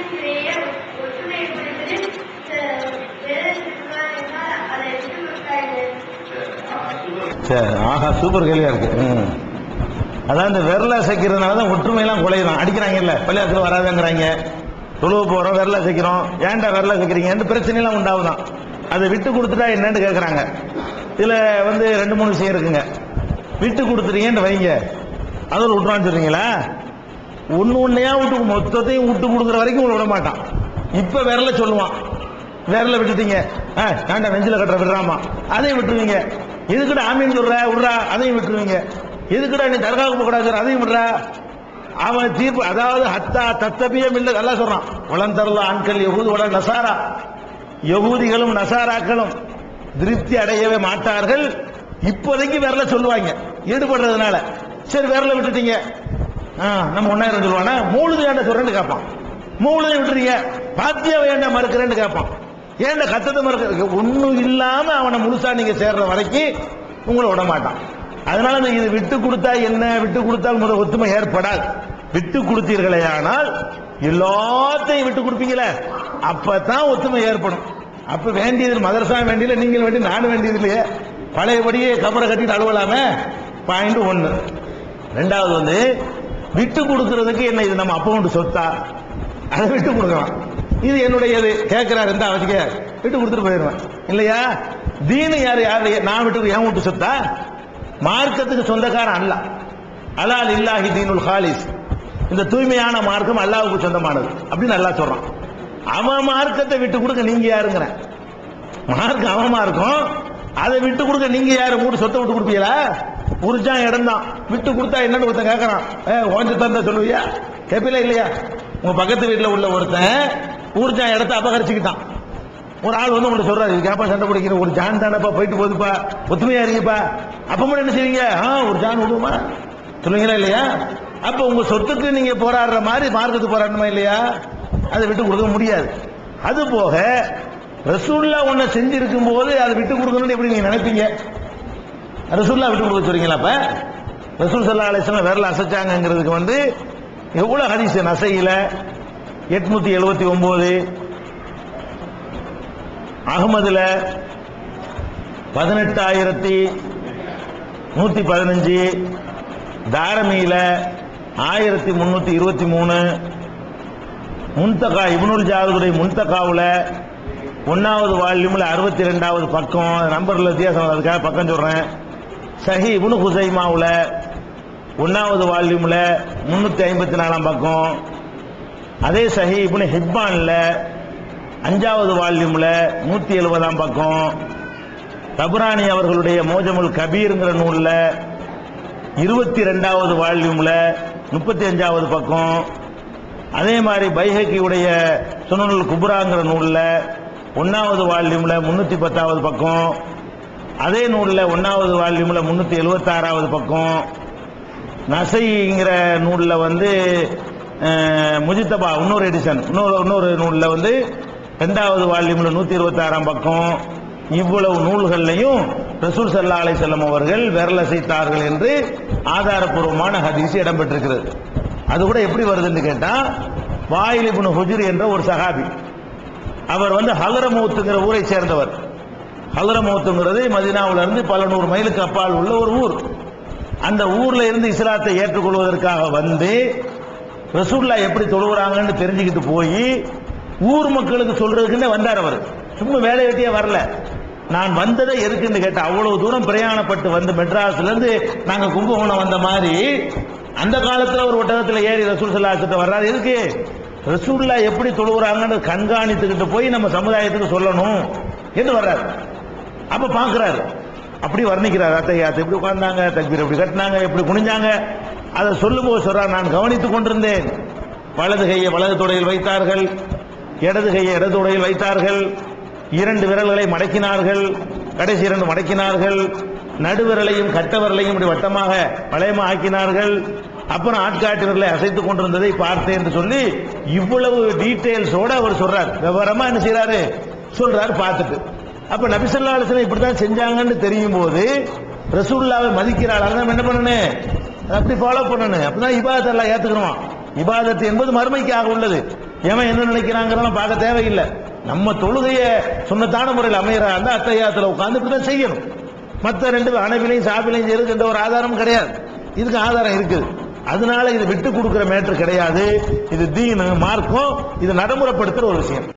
ஒற்றுமை சரி ஆஹா சூப்பர் கேள்வியா இருக்கு. ம். அதான் இந்த விரல அசைக்கிறதுனால தான் ஒற்றுமையெல்லாம் குலையுதான். அடிக்கிறாங்கல்ல பள்ளியாத்துல வராதுங்கிறாங்க. தொழுவு போகிறோம் விரல அசைக்கிறோம். ஏன்டா விரல அசைக்கிறீங்கன்னு பிரச்சனைலாம் உண்டாகுதான். அதை விட்டு கொடுத்துட்டா என்னன்னு கேட்குறாங்க இதில் வந்து ரெண்டு மூணு விஷயம் இருக்குங்க. விட்டு கொடுத்துறீங்கன்னு வைங்க. அதில் விட்டுறான்னு சொல்றீங்களா? ஒன்று ஒன்றையா விட்டு மொத்தத்தையும் விட்டு கொடுக்குற வரைக்கும் உங்களை விட மாட்டான் இப்போ விரல சொல்லுவான். விரல விட்டுட்டீங்க. ஆ வேண்டாம் நெஞ்சில கட்டுற விடுறாமா அதையும் விட்டுருவீங்க. எதுக்குடா ஆமீன் சொல்ற? விடுறா. அதையும் விட்டுருவீங்க. எதுக்குடா நீ தர்காவுக்கு போகக்கூடாது அதையும் விடுறா. அவன் தீர்ப்பு அதாவது ஹத்தா தத்தபியம் இல்லை நல்லா சொல்றான். வளந்தரல ஆண்கள் யகூது வள நசாரா. யகூதிகளும் நசாராக்களும் திருப்தி அடையவே மாட்டார்கள். இப்போதைக்கு விரல சொல்லுவாங்க. ஈடுபடுறதுனால. சரி விரல விட்டுட்டீங்க. நம்ம ஒன்னா சொல்லுவானா? மூழுது ஏன்டா சொல்றேன்னு கேட்பான். மூழுதை விட்டுறீங்க பாத்தியாவை ஏன்டா மறுக்கிறேன்னு கேட்பான். ஏன்டா கத்தத்தை மறுக்க ஒன்றும் இல்லாம அவனை முழுசா நீங்க சேர்ற வரைக்கும் உங்களை விட மாட்டான். அதனால இந்த இது விட்டு கொடுத்தா என்ன? விட்டு கொடுத்தால் முதல் ஒத்துமை ஏற்படாது. விட்டு கொடுத்தீர்களே ஆனால் எல்லாத்தையும் விட்டு கொடுப்பீங்களே? அப்பதான் ஒத்துமை ஏற்படும். அப்ப வேண்டியது மதரசா வேண்டியது நீங்கள் வேண்டிய நானும் வேண்டியது இல்லையே. பழையபடியே கபரை கட்டிட்டு அழுவலாமே? பாயிண்ட் ஒன்று ரெண்டாவது வந்து விட்டு கொடுக்கறதுக்கு என்ன இது நம்ம அப்பவுண்டு சொத்தா? அதை விட்டு கொடுக்கலாம். இது என்னுடையது. கேட்கிறாரு இருந்தா அவசிக்க விட்டு கொடுத்துட்டு போயிடுவேன். இல்லையா? தீனு யார்? யாரு? நான் விட்டு ஏன் விட்டு சொத்தா? மார்க்கத்துக்கு சொந்தக்காரன் அல்ல. அலால் இல்லாஹி தீனுல் ஹாலிஸ். இந்த தூய்மையான மார்க்கம் அல்லாவுக்கு சொந்தமானது. அப்படின்னு நல்லா சொல்றான். அவன் மார்க்கத்தை விட்டு கொடுக்க நீங்க யாருங்கிற? மார்க்கம் அவமா இருக்கும் அதை விட்டு கொடுக்க நீங்க யாரு? மூணு சொத்தை விட்டு கொடுப்பீங்களா? உரிச்சான் இடம் தான். விட்டு கொடுத்தா என்னன்னு ஒருத்தன் கேட்கறான் ஏ ஓஞ்சு தந்த சொல்லுவியா? கேப்பில இல்லையா? உங்க பக்கத்து வீட்டில் உள்ள ஒருத்தன் ஊர்ஜான் இடத்த அபகரிச்சுக்கிட்டான். ஒரு ஆள் வந்து உங்களை சொல்றாரு கேப்பா சண்டை பிடிக்கிற ஒரு ஜான் தானப்பா போயிட்டு போகுதுப்பா ஒத்துமையா இருங்கப்பா அப்ப மட்டும் என்ன செய்வீங்க? ஆ ஒரு ஜான் விடுவோமா சொல்லுவீங்களா இல்லையா? அப்ப உங்க சொத்துக்கு நீங்க போராடுற மாதிரி மார்க்கத்துக்கு போராடணுமா இல்லையா? அதை விட்டு கொடுக்க முடியாது. அது போக ரசூல்லா ஒன்ன செஞ்சிருக்கும் போது அதை விட்டு கொடுக்கணும்னு எப்படி நீங்க நினைப்பீங்க? ரசூல்லா விட்டு கொடுக்க சொல்றீங்களா அப்ப? ரசூல் சல்லா அலிஸ்லாம் விரல அசைச்சாங்கங்கிறதுக்கு வந்து எவ்வளவு ஹதீஸ் நசையில? எட்நூத்தி எழுபத்தி ஒன்பது அகமதுல பதினெட்டாயிரத்தி நூத்தி பதினஞ்சு. தாரமியில ஆயிரத்தி முன்னூத்தி இருபத்தி மூணு. முன்தகா இப்னுல் ஜாதுடைய முன்தகாவில் ஒன்னாவது வால்யூமில் அறுபத்தி ரெண்டாவது பக்கம். நம்பர்ல வித்தியாசம் அதுக்காக பக்கம் சொல்றேன். சஹி இபுனு ஹுசைமாவுல ஒன்னாவது வால்யூம்ல முன்னூத்தி ஐம்பத்தி நாலாம் பக்கம். அதே சஹி இபுனு ஹிப்பான்ல அஞ்சாவது வால்யூம்ல நூத்தி எழுபதாம் பக்கம். தபுராணி அவர்களுடைய மோஜமுல் கபீருங்கிற நூல்ல இருபத்தி ரெண்டாவது வால்யூம்ல முப்பத்தி அஞ்சாவது பக்கம். அதே மாதிரி பைஹக்கியுடைய சுனநூல் குபுராங்கிற நூல்ல ஒன்னாவது வால்யூம்ல முன்னூத்தி பத்தாவது பக்கம். அதே நூலில் ஒன்றாவது வால்யூமில் முந்நூற்றி எழுபத்தாறாவது பக்கம். நசைங்கிற நூலில் வந்து முஜித்தபா இன்னொரு எடிஷன் இன்னொரு இன்னொரு நூலில் வந்து ரெண்டாவது வால்யூமில் நூற்றி இருபத்தாறாம் பக்கம். இவ்வளவு நூல்கள்லையும் ரசூல் சல்லா செல்லம் அவர்கள் விரலசைத்தார்கள் என்று ஆதாரப்பூர்வமான ஹதீஸ் இடம்பெற்றிருக்கிறது. அது கூட எப்படி வருதுன்னு கேட்டால் வாயிலிபுன் இப்னு என்ற ஒரு சகாபி அவர் வந்து ஹலரமூத்துங்கிற ஊரை சேர்ந்தவர். ஹலரமௌத்துங்கிறது மதினாவுல இருந்து பல நூறு மைலுக்கு அப்பால் உள்ள ஒரு ஊர். அந்த ஊர்ல இருந்து இஸ்லாத்தை ஏற்றுக்கொள்வதற்காக வந்து ரசூல்லா எப்படி தொழுகிறாங்கன்னு தெரிஞ்சுக்கிட்டு போய் ஊர் மக்களுக்கு சொல்றதுக்குன்னே வந்தார் அவர். சும்மா வேலை வெட்டியே வரல. நான் வந்ததை எதுக்குன்னு கேட்ட அவ்வளவு தூரம் பிரயாணப்பட்டு வந்து மெட்ராஸ்ல இருந்து நாங்க கும்பகோணம் வந்த மாதிரி அந்த காலத்துல ஒரு ஒட்டகத்தில் ஏறி ரசூல் சல்லாஹிட்ட வர்றாரு. எதுக்கு? ரசூல்லா எப்படி தொழுகிறாங்கன்னு கண்காணித்துக்கிட்டு போய் நம்ம சமுதாயத்துக்கு சொல்லணும் என்று வர்றாரு. அப்ப பாக்குறாரு. அப்படி வர்ணிக்கிறார். அத்தையா எப்படி உட்கார்ந்தாங்க தக்பீர் எப்படி கட்டினாங்க எப்படி குனிஞ்சாங்க. அதை சொல்லும்போது சொல்றார் நான் கவனித்துக் கொண்டிருந்தேன். வலது கையை வலது தொடையில் வைத்தார்கள். இடது கையை இடது தொடையில் வைத்தார்கள். இரண்டு விரல்களை மடக்கினார்கள். கடைசி இரண்டு மடக்கினார்கள். நடுவிரலையும் கட்ட விரலையும் இப்படி வட்டமாக வளையமாக ஆக்கினார்கள். அப்புறம் ஆட்காட்டு விரலை அசைத்துக் கொண்டிருந்ததை பார்த்தேன் என்று சொல்லி இவ்வளவு டீட்டெயில்ஸோட அவர் சொல்றார். விவரமா என்ன செய்யறாரு சொல்றாரு பார்த்துட்டு. அப்ப நபிசல்லா அலிஸ்லாம் இப்படித்தான் செஞ்சாங்கன்னு தெரியும் போது ரசூல்லாவை மதிக்கிறாள் அதான் என்ன பண்ணணும் அப்படி ஃபாலோ பண்ணணும் அப்பதான் இபாதத்தை எல்லாம் ஏத்துக்கணும்? இபாதத்து என்பது மறுமைக்காக உள்ளது. ஏன் என்ன நினைக்கிறாங்கிறதெல்லாம் பார்க்க தேவையில்லை. நம்ம தொழுகைய சுண்ணத்தான முறையில் அமையறா இருந்தா அத்தையாத்துல உட்காந்து தான் செய்யணும். மற்ற ரெண்டு அணைவிலையும் சாப்பிலையும் செய்யறதுக்கு எந்த ஒரு ஆதாரமும் கிடையாது. இதுக்கு ஆதாரம் இருக்குது. அதனால இது விட்டு கொடுக்கிற மேட்டர் கிடையாது. இது தீனு மார்க்கம் இது நடைமுறைப்படுத்துற ஒரு விஷயம்.